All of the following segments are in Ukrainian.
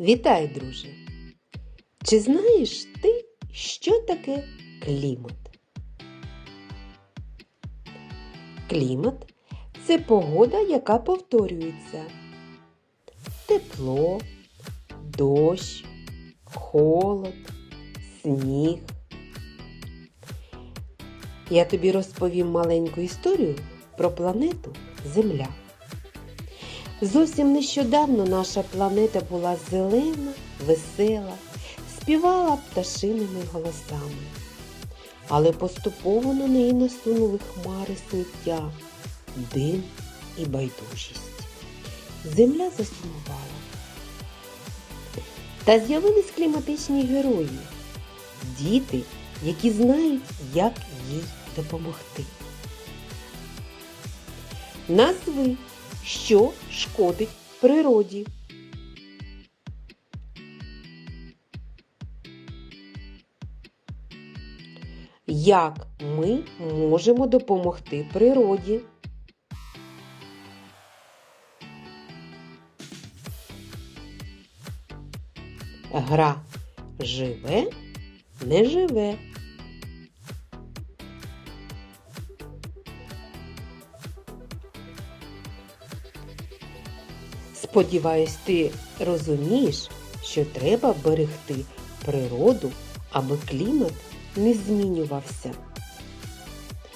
Вітай, друже! Чи знаєш ти, що таке клімат? Клімат це погода, яка повторюється. Тепло, дощ, холод, сніг. Я тобі розповім маленьку історію про планету Земля. Зовсім нещодавно наша планета була зелена, весела, співала пташиними голосами. Але поступово на неї насунули хмари сміття, дим і байдужість. Земля засумувала. Та з'явились кліматичні герої, діти, які знають, як їй допомогти. Назви, що шкодить природі. Як ми можемо допомогти природі? Гра живе, не живе. Сподіваюсь, ти розумієш, що треба берегти природу, аби клімат не змінювався.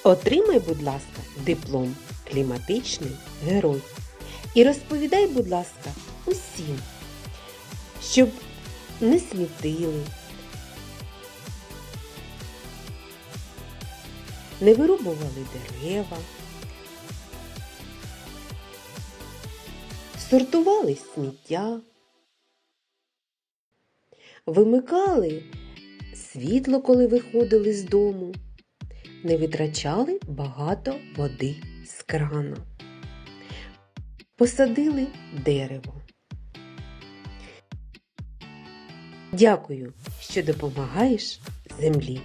Отримай, будь ласка, диплом кліматичний герой. І розповідай, будь ласка, усім, щоб не смітили, не вирубували дерева, сортували сміття, вимикали світло, коли виходили з дому, не витрачали багато води з крана, посадили дерево. Дякую, що допомагаєш землі.